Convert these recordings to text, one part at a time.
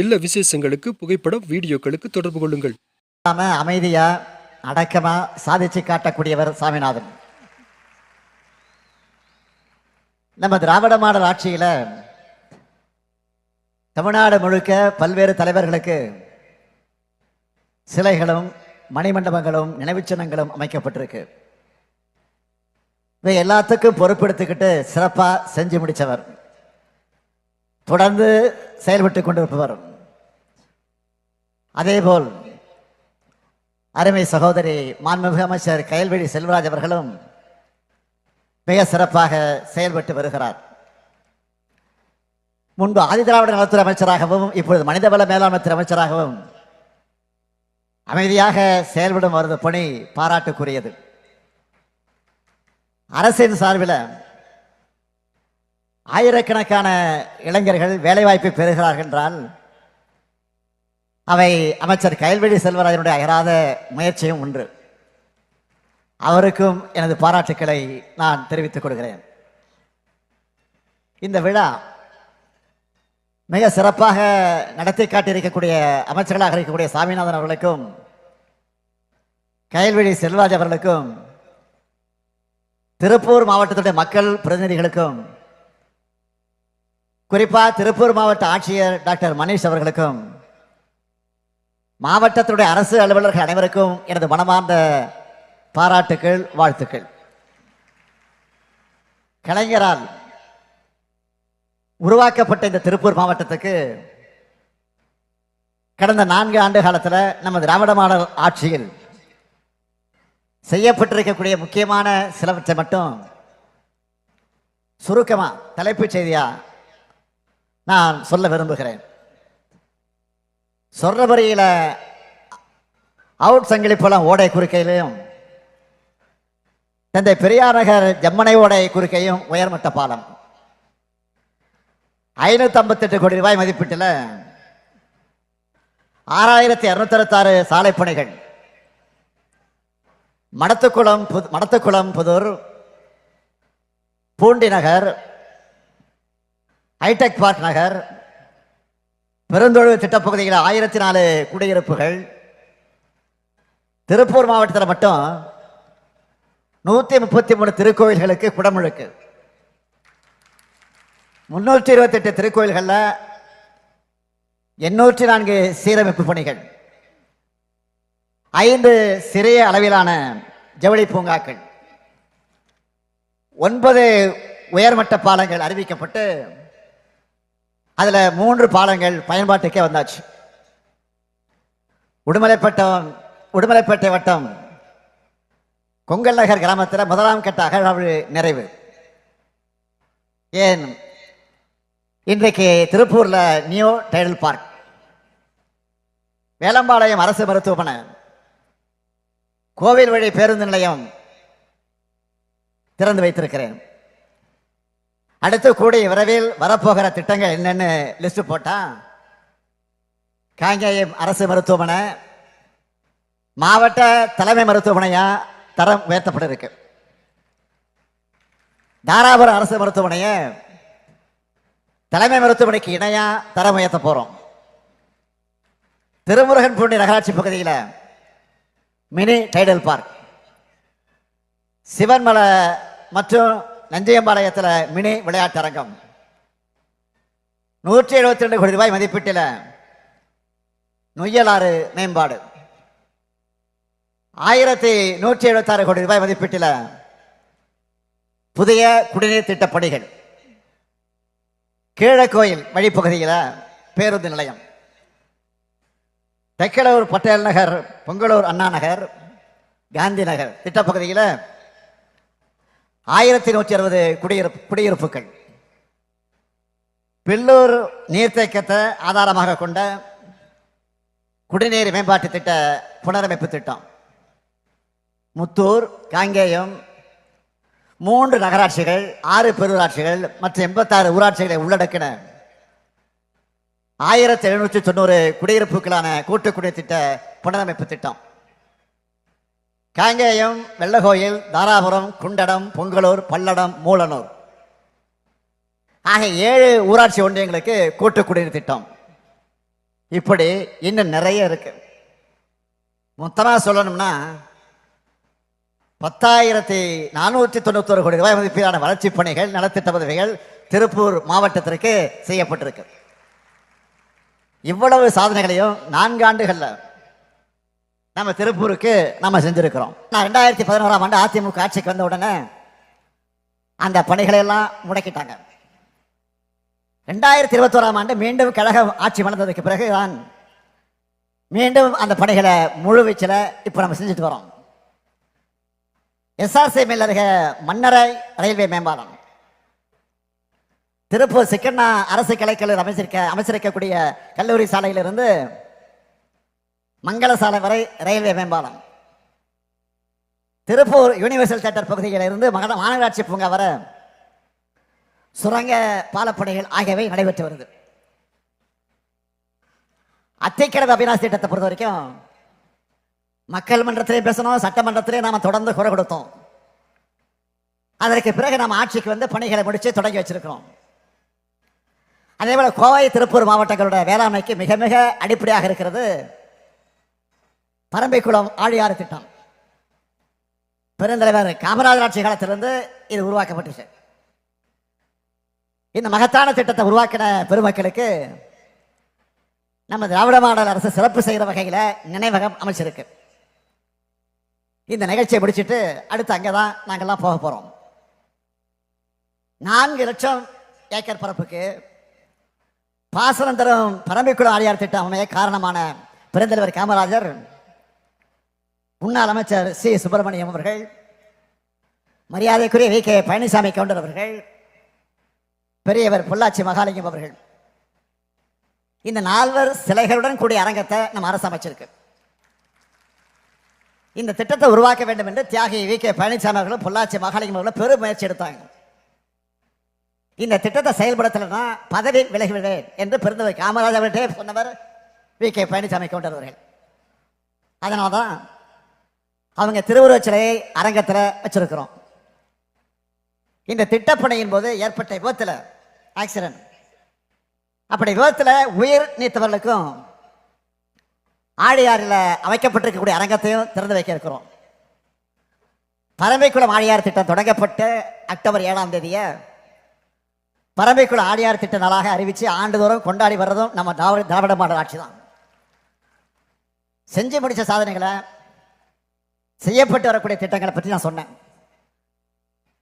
இல்ல விசேஷங்களுக்கு புகைப்படம் வீடியோக்களுக்கு தொடர்பு கொள்ளுங்கள். அமைதியா அடக்கமா சாதிச்சு காட்டக்கூடியவர் சாமிநாதன். நம்ம திராவிட மாடல் ஆட்சியில தமிழ்நாடு முழுக்க பல்வேறு தலைவர்களுக்கு சிலைகளும் மணிமண்டபங்களும் நினைவுச் சின்னங்களும் அமைக்கப்பட்டிருக்கு. இவை எல்லாத்துக்கும் பொறுப்பெடுத்துக்கிட்டு சிறப்பா செஞ்சு முடிச்சவர். தொடர்ந்து செயல்பட்டு கொண்டிருப்பவர். அதேபோல் அருமை சகோதரி மாண்புமிகு அமைச்சர் கயல்வெளி செல்வராஜ் அவர்களும் மிக சிறப்பாக செயல்பட்டு வருகிறார். முன்பு ஆதிதிராவிட நலத்துறை அமைச்சராகவும் இப்பொழுது மனிதவள மேலாண்மை துறை அமைச்சராகவும் அமைதியாக செயல்படும் அவரது பணி பாராட்டுக்குரியது. அரசின் சார்பில் ஆயிரக்கணக்கான இளைஞர்கள் வேலைவாய்ப்பை பெறுகிறார்கள் என்றால் அவை அமைச்சர் கயல்வெளி செல்வராஜனுடைய அயராத முயற்சியும் ஒன்று அவருக்கும் எனது பாராட்டுக்களை நான் தெரிவித்துக் கொள்கிறேன். இந்த விழா மிக சிறப்பாக நடத்தி காட்டியிருக்கக்கூடிய அமைச்சர்களாக இருக்கக்கூடிய சாமிநாதன் அவர்களுக்கும் கயல்வெளி செல்வராஜ் அவர்களுக்கும் திருப்பூர் மாவட்டத்துடைய மக்கள் பிரதிநிதிகளுக்கும் குறிப்பாக திருப்பூர் மாவட்ட ஆட்சியர் டாக்டர் மணீஷ் அவர்களுக்கும் மாவட்டத்தினுடைய அரசு அலுவலர்கள் அனைவருக்கும் எனது மனமார்ந்த பாராட்டுக்கள் வாழ்த்துக்கள். கலைஞரால் உருவாக்கப்பட்ட இந்த திருப்பூர் மாவட்டத்துக்கு கடந்த நான்கு ஆண்டு காலத்தில் நம்ம திராவிட மாடல் ஆட்சியில் செய்யப்பட்டிருக்கக்கூடிய முக்கியமான சிலவற்றை மட்டும் சுருக்கமாக தலைப்புச் செய்தியா நான் சொல்ல விரும்புகிறேன். சொர்ணபுரியில அவுட் சங்கிலிப்பழம் ஓடை குறுக்கையிலும் தந்தை பெரியார் நகர் ஜம்மனை ஓடை குறுக்கையும் உயர்மட்ட பாலம். ஐநூத்தி ஐம்பத்தெட்டு கோடி ரூபாய் மதிப்பீட்டில் ஆறாயிரத்தி இருநூத்தி அறுபத்தாறு சாலை பணிகள். மடத்துக்குளம் புது மடத்துக்குளம் புதூர் பூண்டி நகர் ஹைடெக் பார்க் நகர் பெருந்தொழில் திட்டப்பகுதியில் ஆயிரத்தி நாலு குடியிருப்புகள். திருப்பூர் மாவட்டத்தில் மட்டும் நூற்றி முப்பத்தி மூணு திருக்கோயில்களுக்கு குடமுழுக்கு முன்னூற்றி இருபத்தெட்டு திருக்கோயில்களில் எண்ணூற்றி நான்கு சீரமைப்பு பணிகள். ஐந்து சிறிய அளவிலான ஜவுளி பூங்காக்கள். ஒன்பது உயர்மட்ட பாலங்கள் அறிவிக்கப்பட்டு அதில் மூன்று பாலங்கள் பயன்பாட்டுக்கே வந்தாச்சு. உடுமலைப்பட்டம் உடுமலைப்பேட்டை வட்டம் கொங்கல் நகர் கிராமத்தில் முதலாம் கட்ட அகழ்வாழ்வு நிறைவு. ஏன்? இன்றைக்கு திருப்பூரில் நியூ டைடல் பார்க். வேலம்பாளையம் அரசு மருத்துவமனை. கோவில் வழி பேருந்து நிலையம் திறந்து வைத்திருக்கிறேன். அடுத்து கூடிய விரைவில் வரப்போகிற திட்டங்கள் என்னன்னு லிஸ்ட் போட்டான் காங்கேயம் அரசு மருத்துவமனை மாவட்ட தலைமை மருத்துவமனையா தரம் உயர்த்தப்பட இருக்கு தாராபுரம் அரசு மருத்துவமனையை தலைமை மருத்துவமனைக்கு இணையா தரம் உயர்த்த போறோம். திருமுருகன் பூண்டி நகராட்சி பகுதியில் மினி டைடல் பார்க் சிவன்மலை மற்றும் நஞ்சையம்பாளையத்தில் மினி விளையாட்டரங்கம். நூற்றி எழுபத்தி ரெண்டு கோடி ரூபாய் மதிப்பீட்டில் நொய்யலாறு மேம்பாடு. ஆயிரத்தி நூற்றி எழுபத்தாறு கோடி ரூபாய் மதிப்பீட்டில் புதிய குடிநீர் திட்டப் பணிகள் கீழக்கோயில் வழிப்பகுதியில் பேருந்து நிலையம். தெக்கலூர் பட்டேல் நகர் பொங்கலூர் அண்ணா நகர் காந்தி நகர். திட்டப்பகுதியில் ஆயிரத்தி நூற்றி அறுபது குடியிருப்பு குடியிருப்புகள். பில்லூர் நீர்த்தேக்கத்தை ஆதாரமாக கொண்ட குடிநீர் மேம்பாட்டு திட்ட புனரமைப்பு திட்டம். முத்தூர் காங்கேயம் மூன்று நகராட்சிகள் ஆறு பெருராட்சிகள் மற்றும் எண்பத்தாறு ஊராட்சிகளை உள்ளடக்கின ஆயிரத்தி எழுநூற்றி தொண்ணூறு குடியிருப்புகளான கூட்டு குடித்திட்ட திட்ட புனரமைப்பு திட்டம். காங்கேயம் வெள்ளகோயில் தாராபுரம் குண்டடம் பொங்கலூர் பல்லடம் மூலனூர். ஆக ஏழு ஊராட்சி ஒன்றியங்களுக்கு கூட்டு குடிநீர் திட்டம். இப்படி இன்னும் நிறைய இருக்கு. மொத்தமாக சொல்லணும்னா பத்தாயிரத்தி நானூற்றி தொண்ணூத்தொரு கோடி ரூபாய் மதிப்பிலான வளர்ச்சிப் பணிகள் நலத்திட்ட உதவிகள் திருப்பூர் மாவட்டத்திற்கு செய்யப்பட்டிருக்கு. இவ்வளவு சாதனைகளையும் நான்கு ஆண்டுகளில் நம்ம திருப்பூருக்கு நம்ம செஞ்சுருக்கிறோம். நான் ரெண்டாயிரத்தி பதினோராம் ஆண்டு அதிமுக ஆட்சிக்கு வந்த உடனே அந்த பணிகளை எல்லாம் முடக்கிட்டாங்க. ரெண்டாயிரத்தி இருபத்தோராம் ஆண்டு மீண்டும் கழக ஆட்சி வளர்ந்ததுக்கு பிறகு தான் மீண்டும் அந்த பணிகளை முழு வீச்சில் இப்போ நம்ம செஞ்சுட்டு வரோம். எஸ்ஆர்சி மில் அருகே மன்னரை ரயில்வே மேம்பாலம். திருப்பூர் சிக்கண்ணா அரசு கலைக்கல்லூரி அமைச்சிருக்க அமைச்சிருக்கக்கூடிய கல்லூரி சாலையிலிருந்து மங்களசாலை வரை ரயில்வே மேம்பாலம். திருப்பூர் யூனிவர்சல் தேட்டர் பகுதியில் இருந்து மகன மாநகராட்சி பூங்கா வர சுரங்க பாலப்பணிகள் ஆகியவை நடைபெற்று வருது. அத்தைக்கடவு அபிநாசி திட்டத்தை பொறுத்த வரைக்கும் மக்கள் மன்றத்திலே பேசணும் சட்டமன்றத்திலே நாம் தொடர்ந்து குறை கொடுத்தோம். அதற்கு பிறகு நாம் ஆட்சிக்கு வந்து பணிகளை முடித்து தொடங்கி வச்சிருக்கிறோம். அதே போல கோவை திருப்பூர் மாவட்டங்களோட வேளாண்மைக்கு மிக மிக அடிப்படையாக இருக்கிறது. பரம்பைக்குளம் ஆழியாறு திட்டம். பெருந்தலைவர் காமராஜர் ஆட்சி காலத்திலிருந்து இது உருவாக்கப்பட்டுச்சு. இந்த மகத்தான திட்டத்தை உருவாக்கின பெருமக்களுக்கு நம்ம திராவிட மாடல் அரசு சிறப்பு செய்கிற வகையில் நினைவகம் அமைச்சிருக்கு. இந்த நிகழ்ச்சியை முடிச்சுட்டு அடுத்து அங்கே தான் நாங்கள்லாம் போக போகிறோம் நான்கு லட்சம் ஏக்கர் பரப்புக்கு பாசனம் தரும் பரம்பிக்குளம் ஆழியார் திட்டம் அமைய காரணமான பெருந்தலைவர் காமராஜர் முன்னாள் அமைச்சர் சி. சுப்பிரமணியம் அவர்கள் மரியாதைக்குரிய வி. கே. பழனிசாமி கவுண்டர் அவர்கள் பெரியவர் பொள்ளாச்சி மகாலிங்கம் அவர்கள். இந்த நால்வர் சிலைகளுடன் கூடிய அரங்கத்தை நம்ம அரசு அமைச்சிருக்கு. இந்த திட்டத்தை உருவாக்க வேண்டும் என்று தியாகி வி. கே. பழனிசாமி அவர்களும் பொள்ளாச்சி மகாலிங்கம் அவர்களும் பெரும் முயற்சி எடுத்தாங்க. இந்த திட்டத்தை செயல்படுத்தலைன்னா பதவி விலகிவிடுவேன் என்று பெருந்தவர் காமராஜ் அவர்களே சொன்னவர் வி. கே. பழனிசாமி கவுண்டர் அவர்கள். அதனால்தான் அவங்க திருவுருவச் சிலையை அரங்கத்தில் வச்சிருக்கிறோம். இந்த திட்டப்பணியின் போது ஏற்பட்ட விபத்தில் ஆக்சிடென்ட் அப்படி விபத்தில் உயிர் நீத்தவர்களுக்கும் ஆழியாரில் அமைக்கப்பட்டிருக்கக்கூடிய அரங்கத்தையும் திறந்து வைக்க இருக்கிறோம். பரம்பிக்குளம் ஆழியார் திட்டம் தொடங்கப்பட்டு அக்டோபர் ஏழாம் தேதியை பரம்பிக்குளம் ஆழியார் திட்ட நாளாக அறிவித்து ஆண்டுதோறும் கொண்டாடி வர்றதும் நம்ம திராவிட திராவிட மாடல் ஆட்சி தான் செஞ்சு முடித்த சாதனைகளை செய்யப்பட்டு வரக்கூடிய திட்டங்களை பற்றி நான் சொன்னேன்.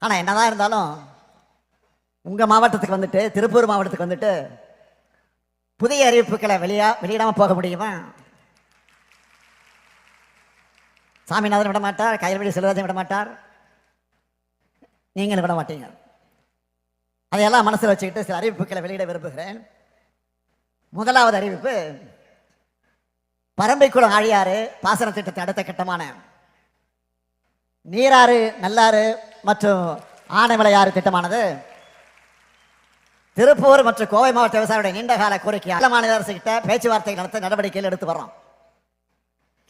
ஆனால் என்னதான் இருந்தாலும் உங்கள் மாவட்டத்துக்கு வந்துட்டு திருப்பூர் மாவட்டத்துக்கு வந்துட்டு புதிய அறிவிப்புகளை வெளியா வெளியிடாமல் போக முடியுமா? சாமிநாதன் விட மாட்டார் கயல்வெளி செல்வராஜன் விட மாட்டார். நீங்களும் விட மாட்டீங்க. அதையெல்லாம் மனசில் வச்சுக்கிட்டு சில அறிவிப்புகளை வெளியிட விரும்புகிறேன். முதலாவது அறிவிப்பு பரம்பைக்குளம் ஆழியாறு பாசன திட்டத்தை அடுத்த கட்டமான நீராறு நல்லாறு மற்றும் ஆனைமலையாறு திட்டமானது திருப்பூர் மற்றும் கோவை மாவட்ட விவசாயிகளுடைய நீண்டகால கோரிக்கை அல்ல மாநில அரசு கிட்ட பேச்சுவார்த்தை நடத்த நடவடிக்கைகள் எடுத்து வர்றோம்.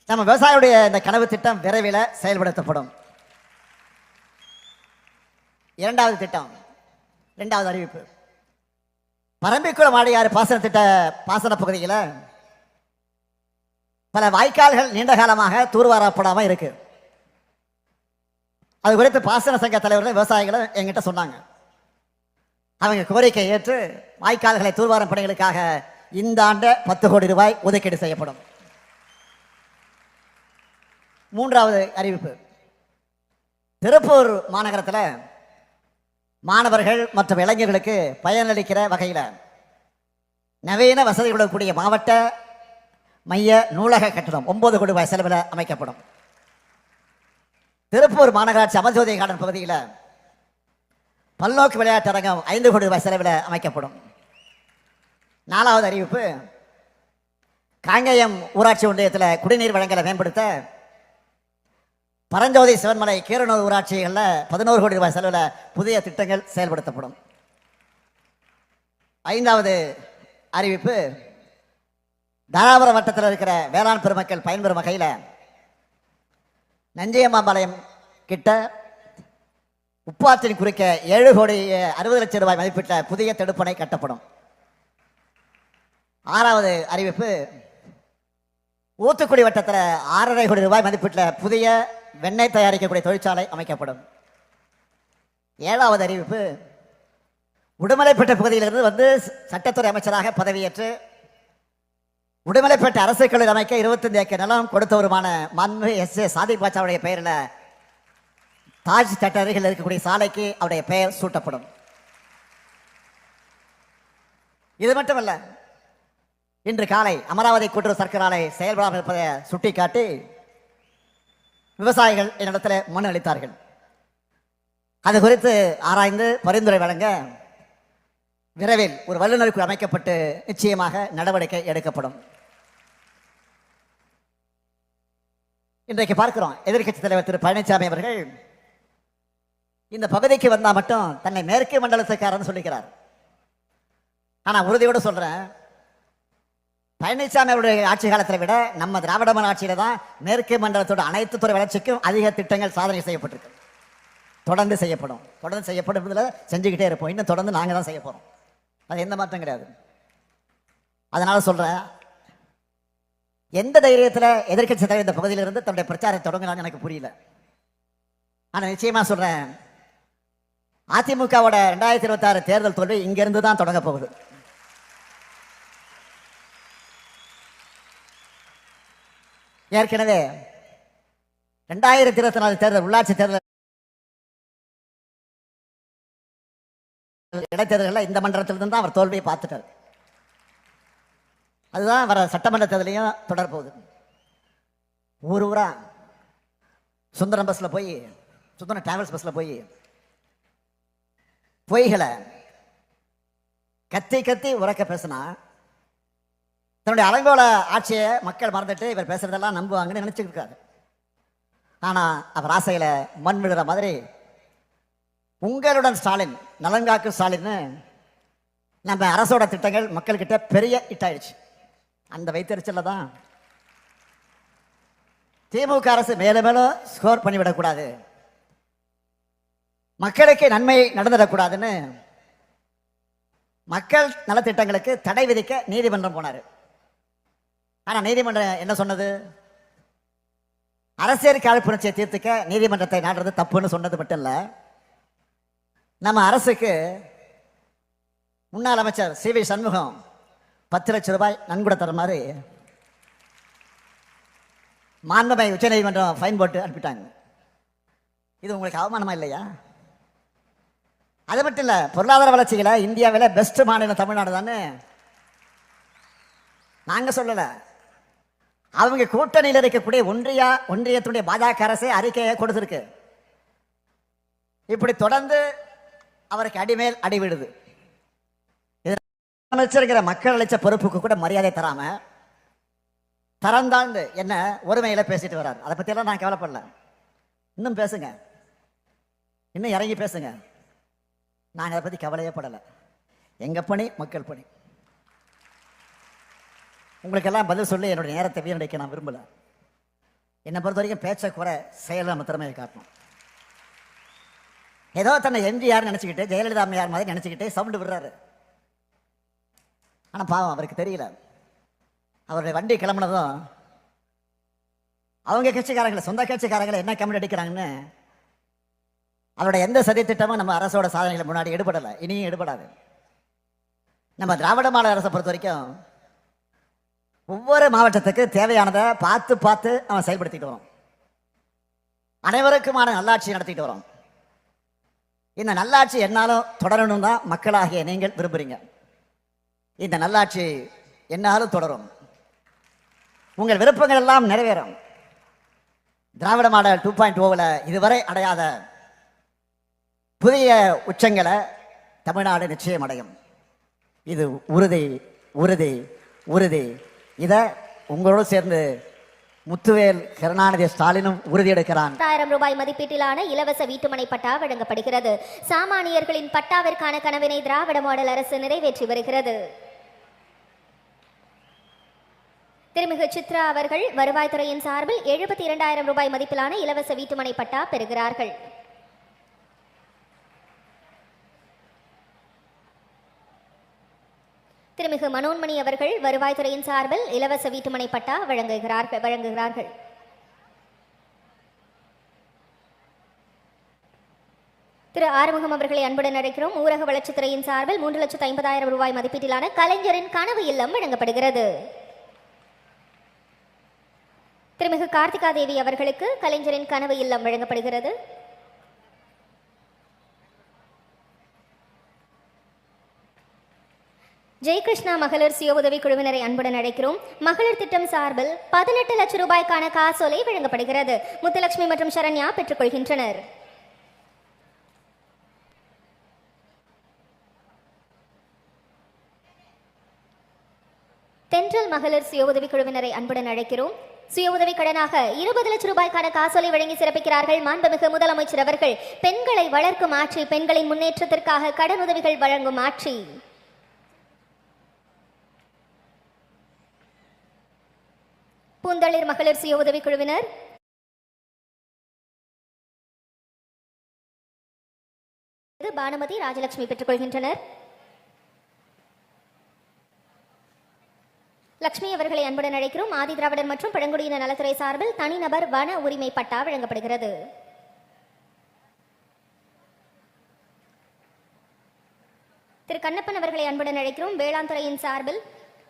நம்ம விவசாயிகளுடைய இந்த கனவு திட்டம் விரைவில் செயல்படுத்தப்படும். இரண்டாவது திட்டம் இரண்டாவது அறிவிப்பு. பரம்பிக்குளம் ஆடியாறு பாசன திட்ட பாசன பகுதியில் பல வாய்க்கால்கள் நீண்ட காலமாக தூர்வாரப்படாமல் இருக்குது அது குறித்து பாசன சங்க தலைவர்கள் விவசாயிகளும் எங்கிட்ட சொன்னாங்க. அவங்க கோரிக்கை ஏற்று வாய்க்கால்களை தூர்வாரும் பணிகளுக்காக இந்த ஆண்டு பத்து கோடி ரூபாய் ஒதுக்கீடு செய்யப்படும். மூன்றாவது அறிவிப்பு. திருப்பூர் மாநகரத்தில் மாணவர்கள் மற்றும் இளைஞர்களுக்கு பயனளிக்கிற வகையில் நவீன வசதிகளுடன் கூடிய மாவட்ட மைய நூலக கட்டணம் ஒன்பது கோடி ரூபாய் செலவில் அமைக்கப்படும். திருப்பூர் மாநகராட்சி அமர்ஜோதி கார்டன் பகுதியில் பல்நோக்கு விளையாட்டு அரங்கம் ஐந்து கோடி ரூபாய் செலவில் அமைக்கப்படும். நாலாவது அறிவிப்பு காங்கேயம் ஊராட்சி ஒன்றியத்தில் குடிநீர் வழங்கலை மேம்படுத்த பரஞ்சோதி சிவன்மலை கீரனூர் ஊராட்சிகளில் பதினோரு கோடி ரூபாய் செலவில் புதிய திட்டங்கள் செயல்படுத்தப்படும். ஐந்தாவது அறிவிப்பு தாராபுரம் வட்டத்தில் இருக்கிற வேளாண் பெருமக்கள் பயன்பெறும் வகையில் நஞ்சையம்மாபாளையம் கிட்ட உப்பாற்றின் குறிக்க ஏழு கோடி அறுபது லட்சம் ரூபாய் மதிப்பிட்ட புதிய தடுப்பணை கட்டப்படும். ஆறாவது அறிவிப்பு ஊத்துக்குடி வட்டத்தில் ஆறரை கோடி ரூபாய் மதிப்பீட்டில் புதிய வெண்ணெய் தயாரிக்கக்கூடிய தொழிற்சாலை அமைக்கப்படும். ஏழாவது அறிவிப்பு உடுமலைப்பட்ட பகுதியிலிருந்து வந்து சட்டத்துறை அமைச்சராக பதவியேற்று உடுமலைப்பேட்டை அரசு கல்லூரி அமைக்க இருபத்தஞ்சு ஏக்கர் நிலம் கொடுத்தவருமான மன்மு எஸ் ஏ சாதி பாட்சாவுடைய பெயரில் தாஜ் தட்டருகில் இருக்கக்கூடிய சாலைக்கு அவருடைய பெயர் சூட்டப்படும். இது மட்டுமல்ல இன்று காலை அமராவதி கூட்டுறவு சர்க்கரை ஆலை செயல்படாமல் இருப்பதை சுட்டிக்காட்டி விவசாயிகள் என்னிடத்தில் மனு அளித்தார்கள். அது குறித்து ஆராய்ந்து பரிந்துரை வழங்க விரைவில் ஒரு வல்லுநர் குழு அமைக்கப்பட்டு நிச்சயமாக நடவடிக்கை எடுக்கப்படும். இன்றைக்கு பார்க்கிறோம் எதிர்க்கட்சி தலைவர் திரு பழனிசாமி அவர்கள் இந்த பகுதிக்கு வந்தால் மட்டும் தன்னை மேற்கு மண்டலத்துக்காரன்னு சொல்லிக்கிறார். ஆனால் உறுதியோடு சொல்கிறேன் பழனிசாமி அவருடைய ஆட்சி காலத்தை விட நம்ம திராவிடமன் ஆட்சியில் தான் மேற்கு மண்டலத்தோட அனைத்து துறை வளர்ச்சிக்கும் அதிக திட்டங்கள் சாதனை செய்யப்பட்டிருக்கு. தொடர்ந்து செய்யப்படும். தொடர்ந்து செய்யப்படும் இதில் செஞ்சுக்கிட்டே இருப்போம். இன்னும் தொடர்ந்து நாங்கள் தான் செய்ய போகிறோம் அது எந்த மாற்றம் கிடையாது. அதனால சொல்றேன் எந்த தைரியத்தில் எதிர்க்கட்சி தலைவர் இந்த பகுதியிலிருந்து தன்னுடைய பிரச்சாரத்தை தொடங்கினான்னு எனக்கு புரியல. ஆனால் நிச்சயமா சொல்றேன் அதிமுகவோட ரெண்டாயிரத்தி இருபத்தாறு தேர்தல் தோல்வி இங்கிருந்து தான் தொடங்க போகுது. ஏற்கனவே ரெண்டாயிரத்தி இருபத்தி நாலு தேர்தல் உள்ளாட்சி தேர்தல் இடைத்தேர்தலில் இந்த மன்றத்திலிருந்து தான் அவர் தோல்வியை பார்த்துட்டார். அதுதான் வர சட்டமன்ற தேர்தலையும் தொடரப்போகுது ஊர் ஊரா சுந்தரம் பஸ்ஸில் போய் சுந்தரம் டிராவல்ஸ் பஸ்ஸில் போய் பொய்களை கத்தி கத்தி உறக்க பேசினா தன்னுடைய அலங்கோல ஆட்சியை மக்கள் மறந்துட்டு இவர் பேசுறதெல்லாம் நம்புவாங்கன்னு நினைச்சிட்டு இருக்காரு. ஆனா அவர் ஆசையில மண் விடுற மாதிரி உங்களுடன் ஸ்டாலின் நலன்காக்கு ஸ்டாலின்னு நம்ம அரசோட திட்டங்கள் மக்கள்கிட்ட பெரிய இட்டாயிடுச்சு. அந்த வைத்தறிச்சல தான் திமுக அரசு மேலும் மேலும் ஸ்கோர் பண்ணிவிடக்கூடாது மக்களுக்கு நன்மை நடந்துடக்கூடாதுன்னு மக்கள் நலத்திட்டங்களுக்கு தடை விதிக்க நீதிமன்றம் போனார். ஆனால் நீதிமன்றம் என்ன சொன்னது? அரசியல் காழ்ப்புணர்ச்சியை தீர்த்துக்க நீதிமன்றத்தை நாடுறது தப்புன்னு சொன்னது மட்டும் இல்லை. நம்ம அரசுக்கு முன்னாள் அமைச்சர் சி வி சண்முகம் பத்து லட்சம் ரூபாய் நன்கொடை தர மாதிரி மாண்புமை உச்சநீதிமன்றம் ஃபைன் போட்டு அனுப்பிட்டாங்க. இது உங்களுக்கு அவமானமா இல்லையா? அது மட்டும் இல்லை பொருளாதார வளர்ச்சிகளை இந்தியாவில் பெஸ்ட் மாநிலம் தமிழ்நாடு தானே? நாங்கள் சொல்லலை. அவங்க கூட்டணியில் இருக்கக்கூடிய ஒன்றிய ஒன்றியத்துடைய பாஜக அரசே அறிக்கையை கொடுத்துருக்கு. இப்படி தொடர்ந்து அவருக்கு அடிமேல் அடிவிடுது அமைச்சிருக்கிற மக்கள் அழைச்ச பொறுப்புக்கு கூட மரியாதை தராம தரந்தாழ்ந்து என்ன ஒருமையில பேசிட்டு வர்றாரு. அதை பத்தியெல்லாம் நான் கவலைப்படல. இன்னும் பேசுங்க. இன்னும் இறங்கி பேசுங்க. நாங்கள் அதை பத்தி கவலையே படலை. எங்க பணி? மக்கள் பணி. உங்களுக்கெல்லாம் பதில் சொல்லி என்னுடைய நேரத்தை வீணடிக்க நான் விரும்பல. என்னை பொறுத்த வரைக்கும் பேச்சை குறை செயல் நம்ம திறமையை காட்டணும் ஏதோ தன்னை எம்ஜிஆர் நினச்சிக்கிட்டு ஜெயலலிதா அம்மையார் மாதிரி நினச்சிக்கிட்டு சவுண்டு விடுறாரு. ஆனால் பாவம் அவருக்கு தெரியல. அவருடைய வண்டி கிளம்புனதும் அவங்க கட்சிக்காரங்களை சொந்த கட்சிக்காரங்களை என்ன கமெண்ட் அடிக்கிறாங்கன்னு அவருடைய எந்த சதி திட்டமும் நம்ம அரசோட சாதனைகளை முன்னாடி எடுபடலை. இனியும் எடுபடாது. நம்ம திராவிட மாநில அரசை பொறுத்த வரைக்கும் ஒவ்வொரு மாவட்டத்துக்கு தேவையானதை பார்த்து பார்த்து அவன் செயல்படுத்திட்டு வரோம். அனைவருக்குமான நல்லாட்சி நடத்திட்டு வரோம். இந்த நல்லாட்சி என்னாலும் தொடரணும் தான் மக்களாகிய நீங்கள் விரும்புறீங்க. இந்த நல்லாட்சி என்னாலும் தொடரும். உங்கள் விருப்பங்கள் எல்லாம் நிறைவேறும். திராவிட மாடல் டூ பாயிண்ட் ஓவில் இதுவரை அடையாத புதிய உச்சங்களை தமிழ்நாடு நிச்சயம் அடையும். இது உறுதி உறுதி உறுதி. இதை உங்களோடு சேர்ந்து முத்துவேல் கருணாநிதி ஸ்டாலினும் உறுதியெடுக்கிறான் பத்தாயிரம் ரூபாய் மதிப்பீட்டிலான இலவச வீட்டுமனை பட்டா வழங்கப்படுகிறது. சாமானியர்களின் பட்டாவிற்கான கனவினை திராவிட மாடல் அரசு நிறைவேற்றி வருகிறது. திருமிகு சித்ரா அவர்கள் வருவாய்த்துறையின் சார்பில் எழுபத்தி இரண்டாயிரம் ரூபாய் மதிப்பிலான இலவச வீட்டுமனை பட்டா பெறுகிறார்கள். திருமிகு மனோன்மணி அவர்கள் வருவாய்த்துறையின் சார்பில் இலவச வீட்டுமனை பட்டா வழங்குகிறார்கள் வழங்குகிறார்கள். திரு ஆறுமுகம் அவர்களை அன்புடன் அழைக்கிறோம். ஊரக வளர்ச்சித்துறையின் சார்பில் மூன்று லட்சத்து ஐம்பதாயிரம் ரூபாய் மதிப்பீட்டிலான கலைஞரின் கனவு இல்லம் வழங்கப்படுகிறது. திருமிகு கார்த்திகா தேவி அவர்களுக்கு கலைஞரின் கனவு இல்லம் வழங்கப்படுகிறது. ஜெயகிருஷ்ணா மகளிர் சுய உதவி குழுவினரை அன்புடன் அழைக்கிறோம். மகளிர் திட்டம் சார்பில் பதினெட்டு லட்சம் ரூபாய்க்கான காசோலை வழங்கப்படுகிறது. முத்துலட்சுமி மற்றும் சரண்யா பெற்றுக்கொள்கின்றனர் தென்றல் மகளிர் சுய உதவி குழுவினரை அன்புடன் அழைக்கிறோம். சுய உதவி கடனாக இருபது லட்சம் ரூபாய்க்கான காசோலை வழங்கி சிறப்பிக்கிறார்கள் மாண்புமிகு முதலமைச்சர் அவர்கள். பெண்களை வளர்க்கும் ஆட்சி பெண்களின் முன்னேற்றத்திற்காக கடன் உதவிகள் வழங்கும் ஆட்சி. பூந்தளிர் மகளிர் சுய உதவி குழுவினர். பானுமதி ராஜலட்சுமி பெற்றுக்கொள்கின்றனர் லட்சுமி அவர்களை அன்புடன் அழைக்கிறோம். ஆதி திராவிடர் மற்றும் பழங்குடியின நலத்துறை சார்பில் தனிநபர் வன உரிமை பட்டா வழங்கப்படுகிறது. திரு கண்ணப்பன் அவர்களை அன்புடன் அழைக்கிறோம். வேளாண் துறையின் சார்பில்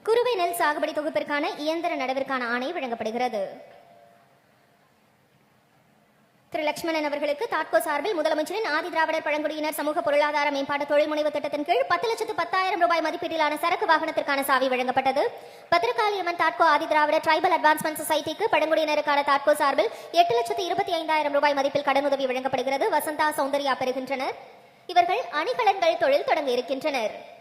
குறுவை நெல் சாகுபடி தொகுப்பிற்கான இயந்திர நடவிற்கான ஆணை வழங்கப்படுகிறது. திரு. லட்சுமணன் அவர்களுக்கு தாட்கோ சார்பில் முதலமைச்சரின் ஆதி திராவிடர் பழங்குடியினர் சமூக பொருளாதார மேம்பாட்டு தொழில் முனைவு திட்டத்தின் கீழ் பத்து லட்சத்து பத்தாயிரம் ரூபாய் மதிப்பீட்டிலான சரக்கு வாகனத்திற்கான சாவி வழங்கப்பட்டது. பத்திரகாளியம்மன் தாட்கோ ஆதி திராவிடர் டிரைபல் அட்வான்ஸ்மெண்ட் சொசைட்டிக்கு பழங்குடியினருக்கான தாட்கோ சார்பில் எட்டு லட்சத்து இருபத்தி ஐந்தாயிரம் ரூபாய் மதிப்பில் கடனுதவி வழங்கப்படுகிறது. வசந்தா சௌந்தர்யா பெறுகின்றனர். இவர்கள் அணிகலன்கள் தொழில் தொடங்க இருக்கின்றனர்.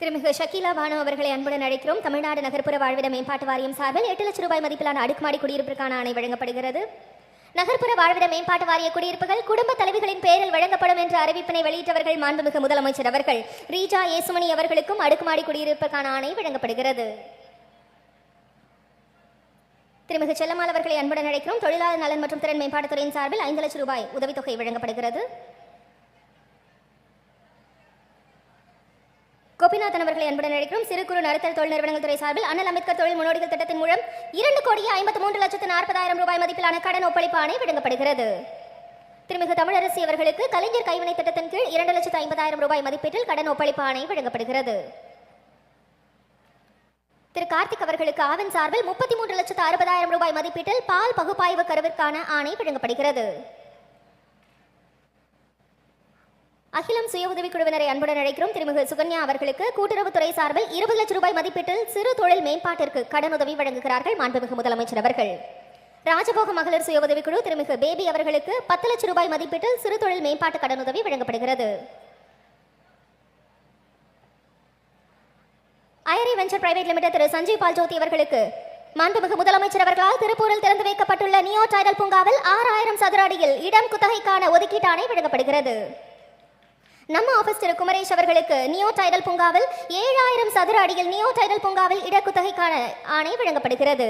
திருமிகு ஷக்கீலா பானு அவர்களை அன்புடன் அழைக்கிறோம். தமிழ்நாடு நகர்ப்புற வாழ்விட மேம்பாட்டு வாரியம் சார்பில் எட்டு லட்சம் ரூபாய் மதிப்பிலான அடுக்குமாடி குடியிருப்பிற்கான ஆணை வழங்கப்படுகிறது. நகர்ப்புற வாழ்விட மேம்பாட்டு வாரிய குடியிருப்புகள் குடும்ப தலைவிகளின் பெயரில் வழங்கப்படும் என்ற அறிவிப்பினை வெளியிட்டவர்கள் மாண்புமிகு முதலமைச்சர் அவர்கள் ரீஜா ஏசுமணி அவர்களுக்கும் அடுக்குமாடி குடியிருப்புக்கான ஆணை வழங்கப்படுகிறது. திருமிகு செல்லம்மாள் அவர்களை அன்புடன் அழைக்கிறோம். தொழிலாளர் நலன் மற்றும் திறன் மேம்பாட்டுத்துறையின் சார்பில் ஐந்து லட்சம் ரூபாய் உதவித்தொகை வழங்கப்படுகிறது. கோபிநாதன் அவர்களை அன்புடன் அழைக்கிறோம். சிறு குறு நடுத்தர தொழில் நிறுவனங்கள் துறை சார்பில் அண்ணல் அம்பேத்கர் தொழில் முன்னோடிகள் திட்டத்தின் மூலம் இரண்டு கோடியே ஐம்பத்தி மூன்று லட்சத்து நாற்பதாயிரம் ரூபாய் மதிப்பிலான கடன் ஒப்பளிப்பு ஆணை வழங்கப்படுகிறது திருமிகு தமிழரசி அவர்களுக்கு கலைஞர் கைவினை திட்டத்தின் கீழ் இரண்டு லட்சத்து ஐம்பதாயிரம் ரூபாய் மதிப்பீட்டில் கடன் ஒப்பளிப்பு ஆணை வழங்கப்படுகிறது திரு கார்த்திக் அவர்களுக்கு ஆவின் சார்பில் முப்பத்தி மூன்று லட்சத்து அறுபதாயிரம் ரூபாய் மதிப்பீட்டில் பால் பகுப்பாய்வு கருவிற்கான ஆணை வழங்கப்படுகிறது அகிலம் சுய உதவிக் குழுவினரை அன்புடன் அழைக்கிறோம். திருமிகு சுகன்யா அவர்களுக்கு கூட்டுறவுத்துறை சார்பில் இருபது லட்சம் ரூபாய் மதிப்பீட்டில் சிறு தொழில் மேம்பாட்டிற்கு கடனுதவி வழங்குகிறார்கள் மாண்புமிகு முதலமைச்சர் அவர்கள். ராஜபோக மகளிர் சுய உதவிக்குழு திருமிகு பேபி அவர்களுக்கு பத்து லட்சம் ரூபாய் மதிப்பீட்டில் சிறு தொழில் மேம்பாட்டு கடனுதவி வழங்கப்படுகிறது. ஐரி வெஞ்சர் பிரைவேட் லிமிடெட் திரு சஞ்சீவ் பால் ஜோதி அவர்களுக்கு மாண்புமிகு முதலமைச்சர் அவர்களால் திருப்பூரில் திறந்து வைக்கப்பட்டுள்ள நியோ டைடல் பூங்காவில் ஆறாயிரம் சதுர அடியில் இடம் குத்தகைக்கான ஒதுக்கீட்டு ஆணை வழங்கப்படுகிறது. நம்ம ஆபீஸ் திரு குமரேஷ் அவர்களுக்கு நியோ டைடல் பூங்காவில் ஏழாயிரம் சதுர அடியில் நியோ டைடல் பூங்காவில் இடக்குத்தகைக்கான ஆணை வழங்கப்படுகிறது.